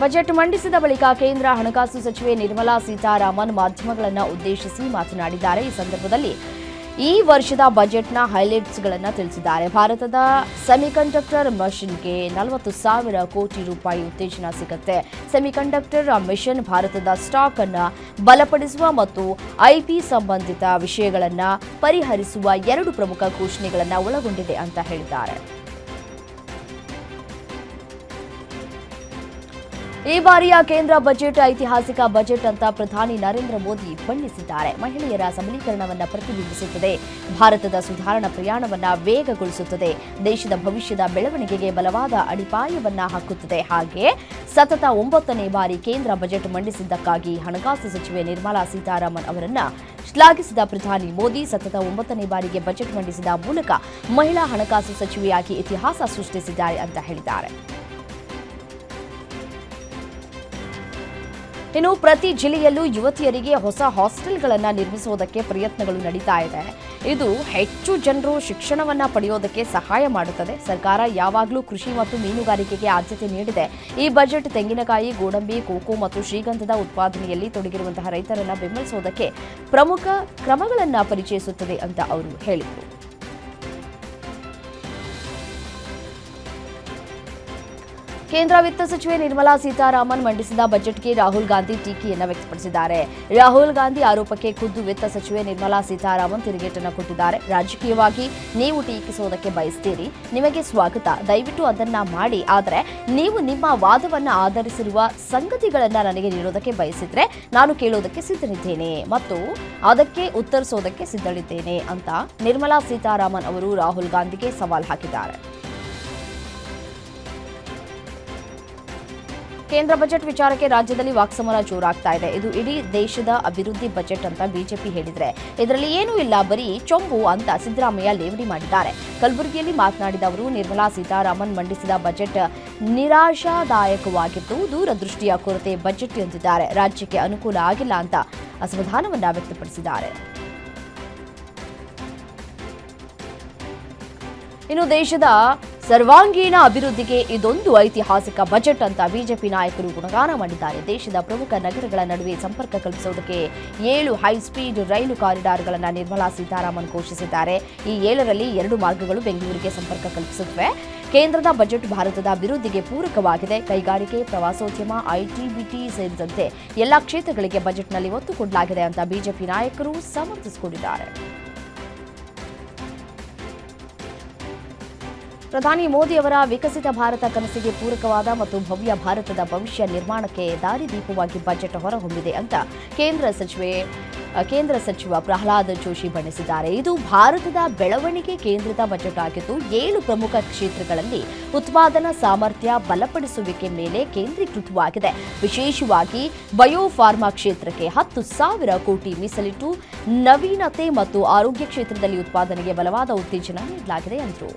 Budget ಮಂಡಿಸಿದ ಬಳಿಕ ಕೇಂದ್ರ ಹಣಕಾಸು ಸಚಿವೆ ನಿರ್ಮಲಾ ಸೀತಾರಾಮನ್ ಮಾಧ್ಯಮಗಳನ್ನು ಉದ್ದೇಶಿಸಿ ಮಾತನಾಡಿದ್ದಾರೆ. ಈ ಸಂದರ್ಭದಲ್ಲಿ ಈ ವರ್ಷದ ಬಜೆಟ್ನ ಹೈಲೈಟ್ಸ್ಗಳನ್ನು ತಿಳಿಸಿದ್ದಾರೆ. ಭಾರತದ ಸೆಮಿಕಂಡಕ್ಟರ್ ಮಷಿನ್ಗೆ ನಲವತ್ತು ಸಾವಿರ ಕೋಟಿ ರೂಪಾಯಿ ಉತ್ತೇಜನ ಸಿಗುತ್ತೆ. ಸೆಮಿಕಂಡಕ್ಟರ್ ಮಿಷನ್ ಭಾರತದ ಸ್ಟಾಕ್ ಅನ್ನು ಬಲಪಡಿಸುವ ಮತ್ತು ಐಪಿ ಸಂಬಂಧಿತ ವಿಷಯಗಳನ್ನು ಪರಿಹರಿಸುವ ಎರಡು ಪ್ರಮುಖ ಘೋಷಣೆಗಳನ್ನು ಒಳಗೊಂಡಿದೆ ಅಂತ ಹೇಳಿದ್ದಾರೆ. ಈ ಬಾರಿಯ ಕೇಂದ್ರ ಬಜೆಟ್ ಐತಿಹಾಸಿಕ ಬಜೆಟ್ ಅಂತ ಪ್ರಧಾನಿ ನರೇಂದ್ರ ಮೋದಿ ಬಣ್ಣಿಸಿದ್ದಾರೆ. ಮಹಿಳೆಯರ ಸಬಲೀಕರಣವನ್ನು ಪ್ರತಿಬಿಂಬಿಸುತ್ತದೆ. ಭಾರತದ ಸುಧಾರಣಾ ಪ್ರಯಾಣವನ್ನ ವೇಗಗೊಳಿಸುತ್ತದೆ. ದೇಶದ ಭವಿಷ್ಯದ ಬೆಳವಣಿಗೆಗೆ ಬಲವಾದ ಅಡಿಪಾಯವನ್ನ ಹಾಕುತ್ತದೆ. ಹಾಗೆ ಸತತ ಒಂಬತ್ತನೇ ಬಾರಿ ಕೇಂದ್ರ ಬಜೆಟ್ ಮಂಡಿಸಿದ್ದಕ್ಕಾಗಿ ಹಣಕಾಸು ಸಚಿವೆ ನಿರ್ಮಲಾ ಸೀತಾರಾಮನ್ ಅವರನ್ನ ಶ್ಲಾಘಿಸಿದ ಪ್ರಧಾನಿ ಮೋದಿ ಸತತ ಒಂಬತ್ತನೇ ಬಾರಿಗೆ ಬಜೆಟ್ ಮಂಡಿಸಿದ ಮೂಲಕ ಮಹಿಳಾ ಹಣಕಾಸು ಸಚಿವೆಯಾಗಿ ಇತಿಹಾಸ ಸೃಷ್ಟಿಸಿದ್ದಾರೆ ಅಂತ ಹೇಳಿದ್ದಾರೆ. ಇನ್ನು ಪ್ರತಿ ಜಿಲ್ಲೆಯಲ್ಲೂ ಯುವತಿಯರಿಗೆ ಹೊಸ ಹಾಸ್ಟೆಲ್ಗಳನ್ನು ನಿರ್ಮಿಸುವುದಕ್ಕೆ ಪ್ರಯತ್ನಗಳು ನಡೀತಾ ಇದೆ. ಇದು ಹೆಚ್ಚು ಜನರು ಶಿಕ್ಷಣವನ್ನು ಪಡೆಯೋದಕ್ಕೆ ಸಹಾಯ ಮಾಡುತ್ತದೆ. ಸರ್ಕಾರ ಯಾವಾಗಲೂ ಕೃಷಿ ಮತ್ತು ಮೀನುಗಾರಿಕೆಗೆ ಆದ್ಯತೆ ನೀಡಿದೆ. ಈ ಬಜೆಟ್ ತೆಂಗಿನಕಾಯಿ, ಗೋಡಂಬಿ, ಕೋಕೋ ಮತ್ತು ಶ್ರೀಗಂಧದ ಉತ್ಪಾದನೆಯಲ್ಲಿ ತೊಡಗಿರುವಂತಹ ರೈತರನ್ನು ಬೆಂಬಲಿಸುವುದಕ್ಕೆ ಪ್ರಮುಖ ಕ್ರಮಗಳನ್ನು ಪರಿಚಯಿಸುತ್ತದೆ ಅಂತ ಅವರು ಹೇಳಿದರು. ಕೇಂದ್ರ ವಿತ್ತ ಸಚಿವೆ ನಿರ್ಮಲಾ ಸೀತಾರಾಮನ್ ಮಂಡಿಸಿದ ಬಜೆಟ್ಗೆ ರಾಹುಲ್ ಗಾಂಧಿ ಟೀಕೆಯನ್ನು ವ್ಯಕ್ತಪಡಿಸಿದ್ದಾರೆ. ರಾಹುಲ್ ಗಾಂಧಿ ಆರೋಪಕ್ಕೆ ಖುದ್ದು ವಿತ್ತ ಸಚಿವೆ ನಿರ್ಮಲಾ ಸೀತಾರಾಮನ್ ತಿರುಗೇಟನ್ನು ಕೊಟ್ಟಿದ್ದಾರೆ. ರಾಜಕೀಯವಾಗಿ ನೀವು ಟೀಕಿಸುವುದಕ್ಕೆ ಬಯಸ್ತೀರಿ. ನಿಮಗೆ ಸ್ವಾಗತ. ದಯವಿಟ್ಟು ಅದನ್ನ ಮಾಡಿ. ಆದರೆ ನೀವು ನಿಮ್ಮ ವಾದವನ್ನು ಆಧರಿಸಿರುವ ಸಂಗತಿಗಳನ್ನ ನನಗೆ ನೀಡೋದಕ್ಕೆ ಬಯಸಿದ್ರೆ ನಾನು ಕೇಳೋದಕ್ಕೆ ಸಿದ್ಧನಿದ್ದೇನೆ ಮತ್ತು ಅದಕ್ಕೆ ಉತ್ತರಿಸೋದಕ್ಕೆ ಸಿದ್ಧಳಿದ್ದೇನೆ ಅಂತ ನಿರ್ಮಲಾ ಸೀತಾರಾಮನ್ ಅವರು ರಾಹುಲ್ ಗಾಂಧಿಗೆ ಸವಾಲ್ ಹಾಕಿದ್ದಾರೆ. ಕೇಂದ್ರ ಬಜೆಟ್ ವಿಚಾರಕ್ಕೆ ರಾಜ್ಯದಲ್ಲಿ ವಾಕ್ಸಮರ ಜೋರಾಗ್ತಾ ಇದೆ. ಇದು ಇಡೀ ದೇಶದ ಅಭಿವೃದ್ಧಿ ಬಜೆಟ್ ಅಂತ ಬಿಜೆಪಿ ಹೇಳಿದ್ರೆ. ಇದರಲ್ಲಿ ಏನೂ ಇಲ್ಲ, ಬರೀ ಚೊಂಬು ಅಂತ ಸಿದ್ದರಾಮಯ್ಯ ಲೇವಡಿ ಮಾಡಿದ್ದಾರೆ. ಕಲಬುರಗಿಯಲ್ಲಿ ಮಾತನಾಡಿದ ಅವರು, ನಿರ್ಮಲಾ ಸೀತಾರಾಮನ್ ಮಂಡಿಸಿದ ಬಜೆಟ್ ನಿರಾಶಾದಾಯಕವಾಗಿದ್ದು, ದೂರದೃಷ್ಟಿಯ ಕೊರತೆ ಬಜೆಟ್ ಎಂದಿದ್ದಾರೆ. ರಾಜ್ಯಕ್ಕೆ ಅನುಕೂಲ ಆಗಿಲ್ಲ ಅಂತ ಅಸಮಾಧಾನವನ್ನ ವ್ಯಕ್ತಪಡಿಸಿದ್ದಾರೆ. ಇನ್ನು ದೇಶದ ಸರ್ವಾಂಗೀಣ ಅಭಿವೃದ್ಧಿಗೆ ಇದೊಂದು ಐತಿಹಾಸಿಕ ಬಜೆಟ್ ಅಂತ ಬಿಜೆಪಿ ನಾಯಕರು ಗುಣಗಾನ ಮಾಡಿದ್ದಾರೆ. ದೇಶದ ಪ್ರಮುಖ ನಗರಗಳ ನಡುವೆ ಸಂಪರ್ಕ ಕಲ್ಪಿಸುವುದಕ್ಕೆ ಏಳು ಹೈಸ್ಪೀಡ್ ರೈಲು ಕಾರಿಡಾರ್ಗಳನ್ನು ನಿರ್ಮಲಾ ಸೀತಾರಾಮನ್ ಘೋಷಿಸಿದ್ದಾರೆ. ಈ ಏಳರಲ್ಲಿ ಎರಡು ಮಾರ್ಗಗಳು ಬೆಂಗಳೂರಿಗೆ ಸಂಪರ್ಕ ಕಲ್ಪಿಸುತ್ತವೆ. ಕೇಂದ್ರದ ಬಜೆಟ್ ಭಾರತದ ಅಭಿವೃದ್ಧಿಗೆ ಪೂರಕವಾಗಿದೆ. ಕೈಗಾರಿಕೆ, ಪ್ರವಾಸೋದ್ಯಮ ಐಟಿ ಬಿಟಿ ಸೇರಿದಂತೆ ಎಲ್ಲಾ ಕ್ಷೇತ್ರಗಳಿಗೆ ಬಜೆಟ್ನಲ್ಲಿ ಒತ್ತು ಕೊಡಲಾಗಿದೆ ಅಂತ ಬಿಜೆಪಿ ನಾಯಕರು ಸಮರ್ಥಿಸಿಕೊಂಡಿದ್ದಾರೆ. ಪ್ರಧಾನಿ ಮೋದಿ ಅವರ ವಿಕಸಿತ ಭಾರತ ಕನಸಿಗೆ ಪೂರಕವಾದ ಮತ್ತು ಭವ್ಯ ಭಾರತದ ಭವಿಷ್ಯ ನಿರ್ಮಾಣಕ್ಕೆ ದಾರಿದೀಪವಾಗಿ ಬಜೆಟ್ ಹೊರಹೊಮ್ಮಿದೆ ಅಂತ ಕೇಂದ್ರ ಸಚಿವೆ, ಕೇಂದ್ರ ಸಚಿವ ಪ್ರಹ್ಲಾದ್ ಜೋಶಿ ಬಣ್ಣಿಸಿದ್ದಾರೆ. ಇದು ಭಾರತದ ಬೆಳವಣಿಗೆ ಕೇಂದ್ರಿತ ಬಜೆಟ್ ಆಗಿದ್ದು, ಏಳು ಪ್ರಮುಖ ಕ್ಷೇತ್ರಗಳಲ್ಲಿ ಉತ್ಪಾದನಾ ಸಾಮರ್ಥ್ಯ ಬಲಪಡಿಸುವಿಕೆ ಮೇಲೆ ಕೇಂದ್ರೀಕೃತವಾಗಿದೆ. ವಿಶೇಷವಾಗಿ ಬಯೋಫಾರ್ಮಾ ಕ್ಷೇತ್ರಕ್ಕೆ ಹತ್ತು ಸಾವಿರ ಕೋಟಿ ಮೀಸಲಿಟ್ಟು ನವೀನತೆ ಮತ್ತು ಆರೋಗ್ಯ ಕ್ಷೇತ್ರದಲ್ಲಿ ಉತ್ಪಾದನೆಗೆ ಬಲವಾದ ಉತ್ತೇಜನ ನೀಡಲಾಗಿದೆ ಎಂದರು.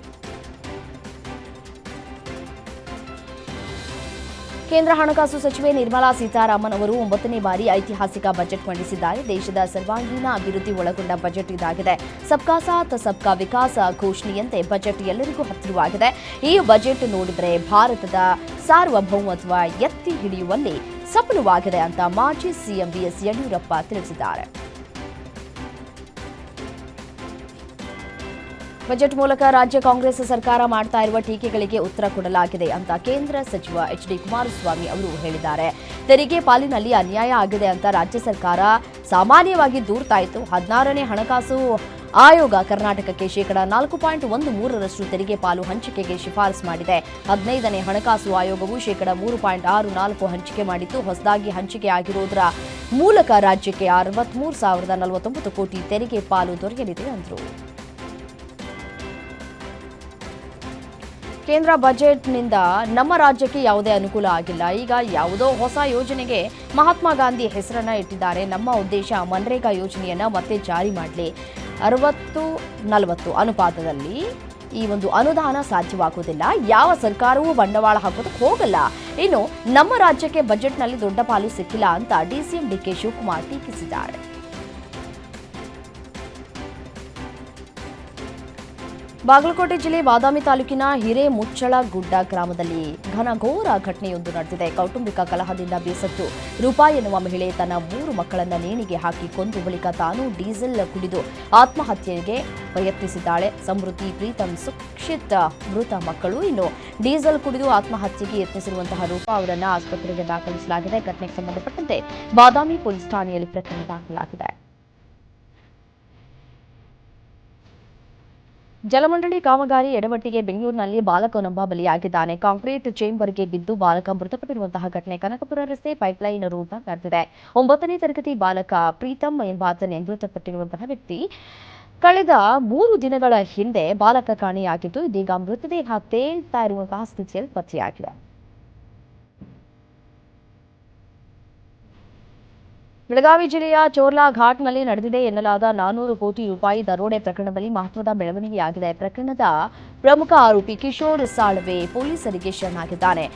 ಕೇಂದ್ರ ಹಣಕಾಸು ಸಚಿವೆ ನಿರ್ಮಲಾ ಸೀತಾರಾಮನ್ ಅವರು ಒಂಬತ್ತನೇ ಬಾರಿ ಐತಿಹಾಸಿಕ ಬಜೆಟ್ ಮಂಡಿಸಿದ್ದಾರೆ. ದೇಶದ ಸರ್ವಾಂಗೀಣ ಅಭಿವೃದ್ಧಿ ಒಳಗೊಂಡ ಬಜೆಟ್ ಇದಾಗಿದೆ. ಸಬ್ಕಾ ಸಾಥ್, ಸಬ್ಕಾ ವಿಕಾಸ ಘೋಷಣೆಯಂತೆ ಬಜೆಟ್ ಎಲ್ಲರಿಗೂ ಹತ್ತಿರವಾಗಿದೆ. ಈ ಬಜೆಟ್ ನೋಡಿದರೆ ಭಾರತದ ಸಾರ್ವಭೌಮತ್ವ ಎತ್ತಿ ಹಿಡಿಯುವಲ್ಲಿ ಸಫಲವಾಗಿದೆ ಅಂತ ಮಾಜಿ ಸಿಎಂ ಬಿಎಸ್ ಯಡಿಯೂರಪ್ಪ ತಿಳಿಸಿದ್ದಾರೆ. ಬಜೆಟ್ ಮೂಲಕ ರಾಜ್ಯ ಕಾಂಗ್ರೆಸ್ ಸರ್ಕಾರ ಮಾಡ್ತಾ ಇರುವ ಟೀಕೆಗಳಿಗೆ ಉತ್ತರ ಕೊಡಲಾಗಿದೆ ಅಂತ ಕೇಂದ್ರ ಸಚಿವ ಎಚ್ ಡಿ ಕುಮಾರಸ್ವಾಮಿ ಅವರು ಹೇಳಿದ್ದಾರೆ. ತೆರಿಗೆ ಪಾಲಿನಲ್ಲಿ ಅನ್ಯಾಯ ಆಗಿದೆ ಅಂತ ರಾಜ್ಯ ಸರ್ಕಾರ ಸಾಮಾನ್ಯವಾಗಿ ದೂರ್ತಾ ಇತ್ತು. ಹದಿನಾರನೇ ಹಣಕಾಸು ಆಯೋಗ ಕರ್ನಾಟಕಕ್ಕೆ ಶೇಕಡಾ ನಾಲ್ಕು ಪಾಯಿಂಟ್ ಒಂದು ಮೂರರಷ್ಟು ತೆರಿಗೆ ಪಾಲು ಹಂಚಿಕೆಗೆ ಶಿಫಾರಸು ಮಾಡಿದೆ. ಹದಿನೈದನೇ ಹಣಕಾಸು ಆಯೋಗವು ಶೇಕಡಾ ಮೂರು ಪಾಯಿಂಟ್ ಆರು ನಾಲ್ಕು ಹಂಚಿಕೆ ಮಾಡಿದ್ದು ಹೊಸದಾಗಿ ಹಂಚಿಕೆ ಆಗಿರುವುದರ ಮೂಲಕ ರಾಜ್ಯಕ್ಕೆ ಅರವತ್ಮೂರು ಸಾವಿರದ ನಲವತ್ತೊಂಬತ್ತು ಕೋಟಿ ತೆರಿಗೆ ಪಾಲು ದೊರೆಯಲಿದೆ ಎಂದರು ಕೇಂದ್ರ ಬಜೆಟ್ನಿಂದ ನಮ್ಮ ರಾಜ್ಯಕ್ಕೆ ಯಾವುದೇ ಅನುಕೂಲ ಆಗಿಲ್ಲ. ಈಗ ಯಾವುದೋ ಹೊಸ ಯೋಜನೆಗೆ ಮಹಾತ್ಮ ಗಾಂಧಿ ಹೆಸರನ್ನ ಇಟ್ಟಿದ್ದಾರೆ. ನಮ್ಮ ಉದ್ದೇಶ ಮನ್ರೇಗಾ ಯೋಜನೆಯನ್ನು ಮತ್ತೆ ಜಾರಿ ಮಾಡಲಿ. ಅರವತ್ತು ನಲವತ್ತು ಅನುಪಾತದಲ್ಲಿ ಈ ಒಂದು ಅನುದಾನ ಸಾಧ್ಯವಾಗುವುದಿಲ್ಲ. ಯಾವ ಸರ್ಕಾರವೂ ಬಂಡವಾಳ ಹಾಕೋದಕ್ಕೆ ಹೋಗಲ್ಲ. ಇನ್ನು ನಮ್ಮ ರಾಜ್ಯಕ್ಕೆ ಬಜೆಟ್ನಲ್ಲಿ ದೊಡ್ಡ ಪಾಲು ಸಿಕ್ಕಿಲ್ಲ ಅಂತ ಡಿಸಿಎಂ ಡಿಕೆ ಶಿವಕುಮಾರ್ ಟೀಕಿಸಿದ್ದಾರೆ. ಬಾಗಲಕೋಟೆ ಜಿಲ್ಲೆ ಬಾದಾಮಿ ತಾಲೂಕಿನ ಹಿರೇಮುಚ್ಚಳಗುಡ್ಡ ಗ್ರಾಮದಲ್ಲಿ ಘನಘೋರ ಘಟನೆಯೊಂದು ನಡೆದಿದೆ. ಕೌಟುಂಬಿಕ ಕಲಹದಿಂದ ಬೇಸತ್ತು. ರೂಪಾ ಎನ್ನುವ ಮಹಿಳೆ ತನ್ನ ಮೂರು ಮಕ್ಕಳನ್ನ ನೇಣಿಗೆ ಹಾಕಿ ಕೊಂದು ಬಳಿಕ ತಾನು ಡೀಸೆಲ್ ಕುಡಿದು ಆತ್ಮಹತ್ಯೆಗೆ ಪ್ರಯತ್ನಿಸಿದ್ದಾಳೆ. ಸಮೃದ್ಧಿ, ಪ್ರೀತಂ, ಸುಕ್ಷಿತ್ ಮೃತ ಮಕ್ಕಳು ಇನ್ನು ಡೀಸೆಲ್ ಕುಡಿದು ಆತ್ಮಹತ್ಯೆಗೆ ಯತ್ನಿಸಿರುವಂತಹ ರೂಪಾ ಅವರನ್ನು ಆಸ್ಪತ್ರೆಗೆ ದಾಖಲಿಸಲಾಗಿದೆ. ಘಟನೆಗೆ ಸಂಬಂಧಪಟ್ಟಂತೆ ಬಾದಾಮಿ ಪೊಲೀಸ್ ಠಾಣೆಯಲ್ಲಿ ಪ್ರಕರಣ ದಾಖಲಾಗಿದೆ. ಜಲಮಂಡಳಿ ಕಾಮಗಾರಿ ಎಡವಟ್ಟಿಗೆ ಬೆಂಗಳೂರಿನಲ್ಲಿ ಬಾಲಕನೊಬ್ಬ ಬಲಿಯಾಗಿದ್ದಾನೆ. ಕಾಂಕ್ರೀಟ್ ಚೇಂಬರ್ಗೆ ಬಿದ್ದು ಬಾಲಕ ಮೃತಪಟ್ಟಿರುವಂತಹ ಘಟನೆ ಕನಕಪುರ ರಸ್ತೆ ಪೈಪ್ಲೈನ್ ರೂಪ ನಡೆದಿದೆ. ಒಂಬತ್ತನೇ ತರಗತಿ ಬಾಲಕ ಪ್ರೀತಮ್ ಎಂಬಾತನೇ ಮೃತಪಟ್ಟಿರುವಂತಹ ವ್ಯಕ್ತಿ. ಕಳೆದ ಮೂರು ದಿನಗಳ ಹಿಂದೆ ಬಾಲಕ ಕಾಣೆಯಾಗಿದ್ದು ಇದೀಗ ಮೃತದೇಹ ತೇಲ್ತಾ ಇರುವಂತಹ ಸ್ಥಿತಿಯಲ್ಲಿ ಪತ್ತೆಯಾಗಿದೆ. ಬೆಳಗಾವಿ ಜಿಲ್ಲೆಯ ಚೋರ್ಲಾ ಘಾಟ್ನಲ್ಲಿ ನಡೆದಿದೆ ಎನ್ನಲಾದ ನಾನೂರು ಕೋಟಿ ರೂಪಾಯಿ ದರೋಡೆ ಪ್ರಕರಣದಲ್ಲಿ ಮಹತ್ವದ ಬೆಳವಣಿಗೆಯಾಗಿದೆ. ಪ್ರಕರಣದ ಪ್ರಮುಖ ಆರೋಪಿ ಕಿಶೋರ್ ಸಾಳ್ವೆ ಪೊಲೀಸರಿಗೆ ಶರಣಾಗಿದ್ದಾನೆ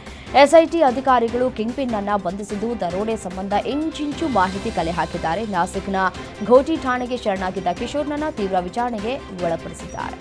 ಎಸ್ಐಟಿ ಅಧಿಕಾರಿಗಳು ಕಿಂಗ್ಪಿನ್ ಅನ್ನ ಬಂಧಿಸಿದ್ದು ದರೋಡೆ ಸಂಬಂಧ ಇಂಚಿಂಚು ಮಾಹಿತಿ ಕಲೆ ಹಾಕಿದ್ದಾರೆ. ನಾಸಿಕ್ನ ಘೋಟಿ ಠಾಣೆಗೆ ಶರಣಾಗಿದ್ದ ಕಿಶೋರ್ನನ್ನ ತೀವ್ರ ವಿಚಾರಣೆಗೆ ಒಳಪಡಿಸಿದ್ದಾರೆ.